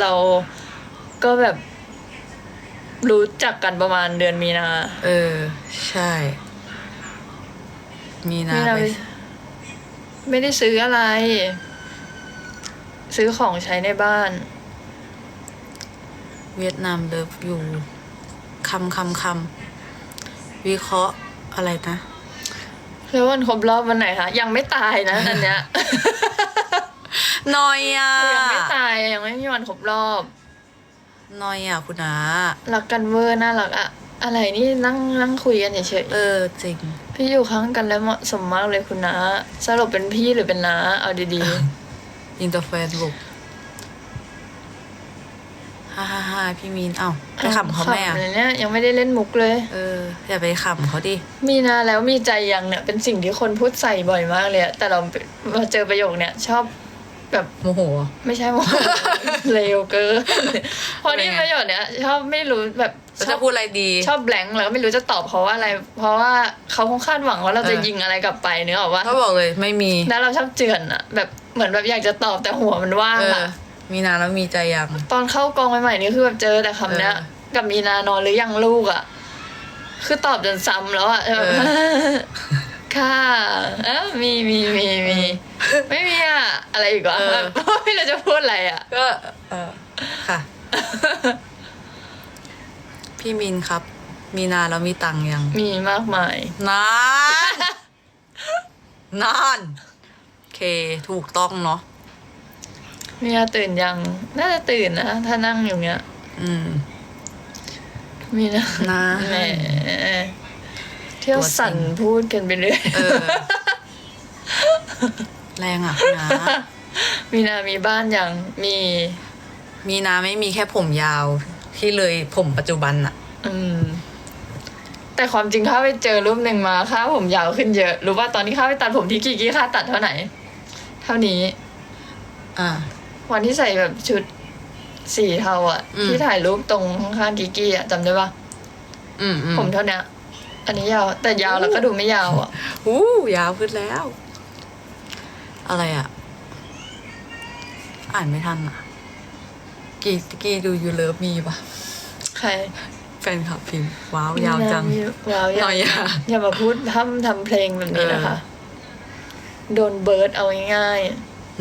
เราก็แบบรู้จักกันประมาณเดือนมีนา เออ ใช่ มีนามีนาไปไปไม่ได้ซื้ออะไร ซื้อของใช้ในบ้าน เวียดนามเลิฟอยู่คำคำคำวิเคราะห์อะไรนะ แล้ววันครบรอบวันไหนคะ ยังไม่ตายนะอันเนี้ย นอยอะยังไม่ตายยังไม่มีวันครบรอบ นอยอะคุณอารักกันเวอร์น่ารักอะอะไรนี่นั่งนั่งคุยกันเฉยเออจริงๆพี่อยู่ข้างกันแล้วเหมาะสมมากเลยคุณนะสรุปเป็นพี่หรือเป็นน้าเอาดีอินเตอร์เฟนบุกฮ่าฮ่าฮ่าพี่มีนเอ้าๆไปขำเขาไหมอะขำเลยเนี่ยยังไม่ได้เล่นมุกเลย เออ อย่าไปขำเขาดิ มีนาแล้วมีใจยังเนี่ยเป็นสิ่งที่คนพูดใส่บ่อยมากเลยอะแต่เรามาเจอประโยคเนี่ยชอบ แบบโมโห ไม่ใช่ว่าเลวเกินเพราะนี่เป็นไงประโยคเนี้ยชอบไม่รู้แบบแล้วชอจะบพูดอะไรดี ชอบแบงค์แล้วก็ไม่รู้จะตอบเขาว่าอะไร เพราะว่าเขาคงคาดหวังว่าเราจะเออยิงอะไรกลับไปเนื้อออกว่าเขาบอกเลยไม่มีแล้วเราชอบเจือนอะแบบเหมือนแบบอยากจะตอบแต่หัวมันว่างเอออะมีนานแล้วมีใจยัง ตอนเข้ากองใหม่ๆนี่คือแบบเจอแต่คำเนี้ยเออกับมีนานอนหรือยังลูกอะคือตอบจนซ้ำแล้วอะเออ ค่ะเอ้ามีมีมีมีไม่มีอะอะไรอีกวะเออแบบไม่รู้จะพูดอะไรอะก็เออค่ะ พี่มินครับ มีนาแล้วมีตังค์ยัง มีมากมาย นาน นานโอเค ถูกต้องเนาะมีนาตื่นยัง น่าจะตื่นนะ ถ้านั่งอยู่เนี้ย อืม มีนะนานแหมเที่ยวสั่นพูดกันไปเรื่อยเออ แรงอะคุณนามีนามีบ้านยังมีมีนาไม่มีแค่ผมยาวที่เลยผมปัจจุบันอะอืม แต่ความจริงข้าไปเจอรูปหนึ่งมาข้าผมยาวขึ้นเยอะ รู้ว่าตอนที่ข้าไปตัดผมที่กีกี้ข้าตัดเท่าไหร่เท่านี้ อ่า วันที่ใส่แบบชุดสีเทาอะอืม ที่ถ่ายรูปตรงข้างๆกีกี้อะจำได้ปะอืมอืมผมเท่าเนี้ย อันนี้ยาว แต่ยาวแล้วก็ดูไม่ยาวอะอู้ยาวขึ้นแล้ว อะไรอะ อ่านไม่ทันอะ กีกีดูยูเลิฟมีปะใครแฟนคลับพิมพ์ว้าวยาวจังว้าวหน่อยอะอย่ามาพูดทำทำเพลงแบบนี้นะคะ โดนเบิร์ดเอาง่าย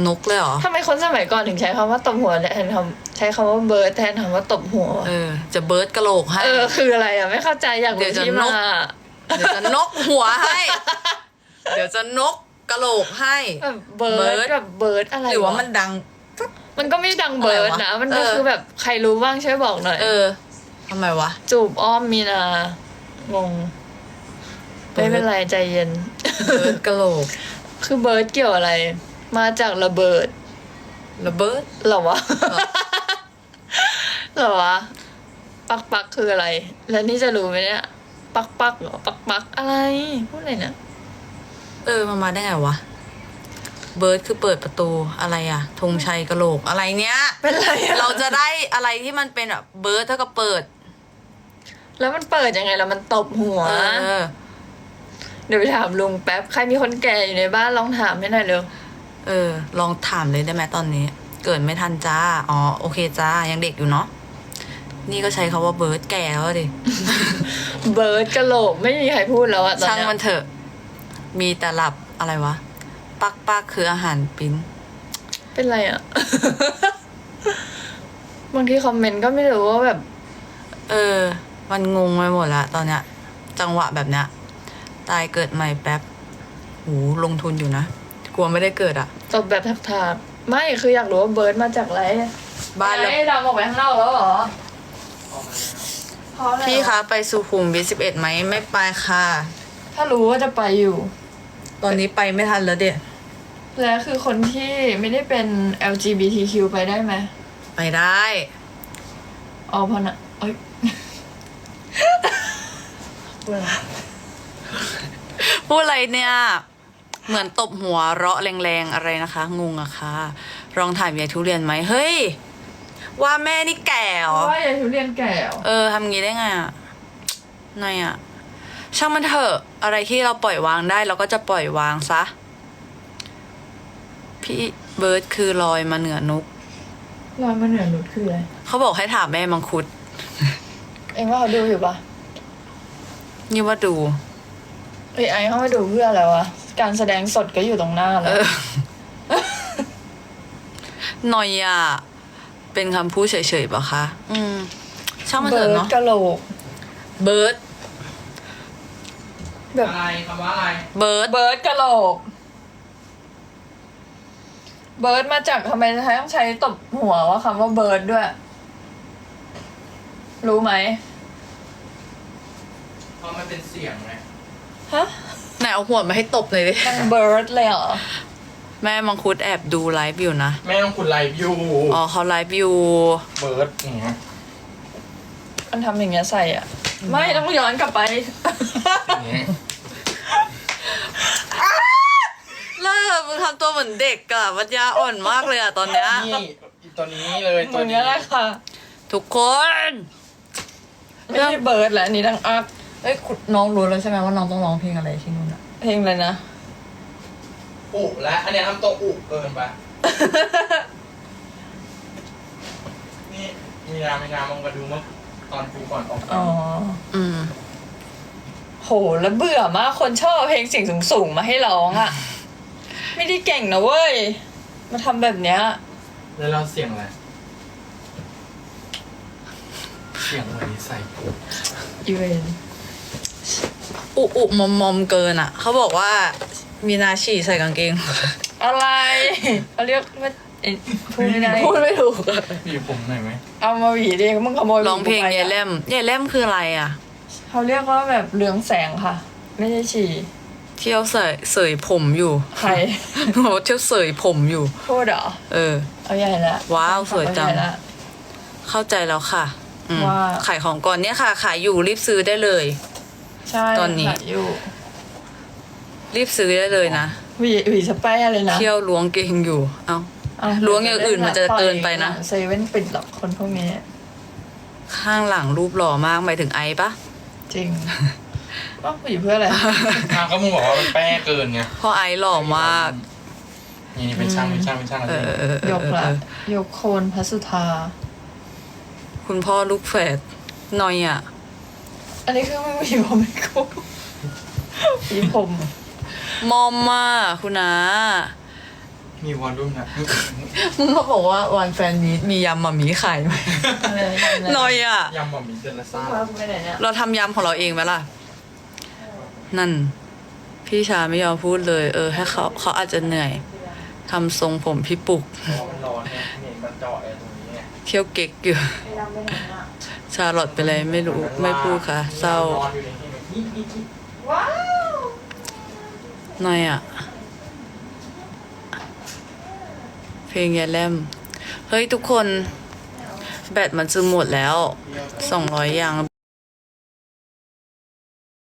นกเลยเหรอๆทำไมคนสมัยก่อนถึงใช้คำว่าตบหัวแทนคำใช้คำว่าเบิร์ดแทนคำว่าตบหัว เออ จะเบิร์ดกะโหลกให้ เออ คืออะไรอะ ไม่เข้าใจอยากเดี๋รู้ยวจะที่นมาก เดี๋ยวจะนกหัวให้ เดี๋ยวจะนกกะโหลกให้ แบบเบิร์เบิดร์ดแบบเบิร์ดอะไรหรือว่ามันวะดัง มันก็ไม่ดังเบิร์ดอะไรนะวะมันก็เออ คือแบบใครรู้บ้างช่วยบอกหน่อยเออทำไมวะ จูบอ้อมมีนางง เบิร์ไม่ดเป็นไรใจเย็น เบิร์ดกะโหลกคือเบิร์ดเกี่ยวอะไร มาจากระเบิดระเบิด เหรอวะเหรอเหรอวะปักปักคืออะไร แล้วนี่จะรู้ไหมเนี่ย ปักปักเหรอปักปักอะไร พูดอะไรเนี่ยเออมันมาได้ไงวะ เบิร์ดคือเปิดประตูอะไรอะธงชัยกะโหลกอะไรเนี้ย เป็นไรอะเราจะได้อะไรที่มันเป็นแบบเบิร์ดเท่ากับเปิด แล้วมันเปิดยังไงแล้วมันตบหัว เออ เดี๋ยวไปถามลุงแป๊บ ใครมีคนแก่อยู่ในบ้านลองถามให้หน่อยเร็ว เออ ลองถามเลยได้ไหมตอนนี้ เกิดไม่ทันจ้า อ๋อ โอเคจ้า ยังเด็กอยู่เนาะ นี่ก็ใช้คาว่าเบิร์ดแก่แล้วดิ เบิร์ดกะโหลกไม่มีใครพูดแล้วอะตอนช่างเนี้ยมันเถอะ มีแต่หลับอะไรวะ ปักปักคืออาหารปิ้น เป็นไรอะ บางทีคอมเมนต์ก็ไม่รู้ว่าแบบ เออ มันงงไปหมดละตอนเนี้ย จังหวะแบบเนี้ย ตายเกิดใหม่แป๊บหูลงทุนอยู่นะ กลัวไม่ได้เกิดอะ ตบแบบถักๆไม่คืออยากรู้ว่าเบิร์ดมาจากอะไรบ้านแล้วไอ้ดำออกไปข้างนอกแล้วเหรอ เพราะอะไรพี่คะไปสุขุมวิทสิบเอ็ดไหมไม่ไปค่ะ ถ้ารู้ว่าจะไปอยู่ ตอนนี้ไปไม่ทันแล้วเด็ดแล้วคือคนที่ไม่ได้เป็น LGBTQ ไปได้ไหมไปได้อ๋อเพอนะเอ้ยพูดอะไรพูดอะไรเนี่ย เหมือนตบหัวเราะแรงๆอะไรนะคะ งงอะค่ะลองถามยายทุเรียนไหมเฮ้ย ว่าแม่นี่แก่เหรอ ว่ายายทุเรียนแก่เหรอเออทำงี้ได้ไงอะไงอะช่างมันเถอะ อะไรที่เราปล่อยวางได้เราก็จะปล่อยวางซะ พี่เบิร์ดคือลอยมาเหนือนกรอยมันเหนือนุดคืออะไร เขาบอกให้ถามแม่มังคุดเองว่าเขาดูอยู่ปะนี่ว่าดู เอ้ยไอเขาไม่ดูเพื่ออะไรวะ การแสดงสดก็อยู่ตรงหน้าเอแล้วอหน่อยอะ เป็นคำพูดเฉยๆปะคะอืมช่างมันเบิเถอะร์ดเนาะกะโหลก เบิร์ดแบบอะไรคำว่าอะไร เบิร์ดเบิร์ดกะโหลก เบิร์ดมาจากทำไมต้องใช้ตบหัวว่าคำว่าเบิร์ดด้วย รู้ไหมเพราะมันเป็นเสียงไงฮะไหนเอาหัวมาให้ตบเลยดิ มันเบิร์ดเลยเหรอ แม่มังคุดแอบดูไลฟ์อยู่นะ แม่ต้องคุณไลฟ์อยู่อ๋อเขาไลฟ์อยู่ เบิร์ดอย่างเงี้ยมันทำอย่างเงี้ยใส่อะ ไม่ต้องย้อนกลับไป อย่างเงี้ยเลิกมึงทำตัวเหมือนเด็กอะวัญญาอ่อนมากเลยอะตอนเนี้ย นี่ตัวนี้เลยเหตัวมือนนี้เงี้ยแหละค่ะ ทุกคน ไม่ใช่เบิร์ดแหละอันนี่ดังอัพเอ้ยคุณน้องรู้แล้วใช่ไหมว่าน้องต้องร้องเพลงอะไรที่นู่นอะเพลงอะไรนะ อุและอันเนี้ยทำตัวอุเกินไป นี่มีนามีนามองกระดูเมื่อตอนกูก่อนออกอ๋อ อืม โห แล้วเบื่อมาก คนชอบเอาเพลงเสียงสูงๆมาให้ร้องอะไม่ได้เก่งนะเว้ย มาทำแบบเนี้ย แล้วเราเสียงอะไร เสียงอะไรใส่อีเวน อุอุมอมมอมเกินอะเขาบอกว่า มีนาฉี่ใส่กางเกง อะไรเขาเรียกว่าเอ็นพูดไม่ได้พูดไม่ถูกพี่ผมหน่อยไหมเอามาหวีดิมึงขโมยหวีร้องเพลงกูไปยายอะแลมยายแลมคืออะไรอะเขาเรียกว่าแบบเรืองแสงค่ะ ไม่ใช่ฉี่เที่ยวเสยเสยผมอยู่ใครโหเที่ยวเสยผมอยู่ พูดเหรอเออ เอาใหญ่ละว้าวสวยจัง เอาใหญ่ละ เข้าใจแล้วค่ะอืมว่า ขายของก่อนเนี่ยค่ะ ขายอยู่รีบซื้อได้เลย ใช่ตอนนี้ ขายอยู่ รีบซื้อได้เลยนะหวีหวีสเปรย์เลยนะเที่ยวล้วงเกงอยู่ เอาอะล้วงอย่างอื่นมันจะเกินไปนะ เซเว่นปิดหรอกคนพวกนี้ ข้างหลังรูปหล่อมากหมายถึงไอซ์ปะจริง ว่าหวีเพื่ออะไร อ้าวก็มึงบอกว่ามันแป้เกินไง เพราะไอซ์หล่อมาก นี่นี่เป็นช่างเป็นช่างเป็นช่างอะไรเออเออเออยกละ เออยกโคนพระสุธา คุณพ่อลูกแฝดหนอยอะ อันนี้คือไม่มีผมไม่กูมีผม มอมมาคุณนามีวอลลุ่มนะมึงเขาบอกว่าวันแฟนมีตมียำมามีขายไหมอะไรอะไรหนอยอะ ยำบะหมี่เจลาซ่าพากูไปไหนเนี่ยเราทำยำของเราเองไหมล่ะ นั่น พี่ชาไม่ยอมพูดเลย เออ ให้เขาเขาอาจจะเหนื่อยทำทรงผมพี่ปุก เพราะว่ามันร้อนเนี่ยเห็นมันเจาะไอ้ตรงนี้ไงเที่ยวเก๊กอยู่ชาลอตไปเลยไม่รู้ไม่พูดค่ะ เศร้าร้อนอยู่ในที่นี่นี่นี่ว้าว หน่อยอะเพลงยายแลมเฮ้ย ทุกคน แบตมันจะหมดแล้วสองร้อยยัง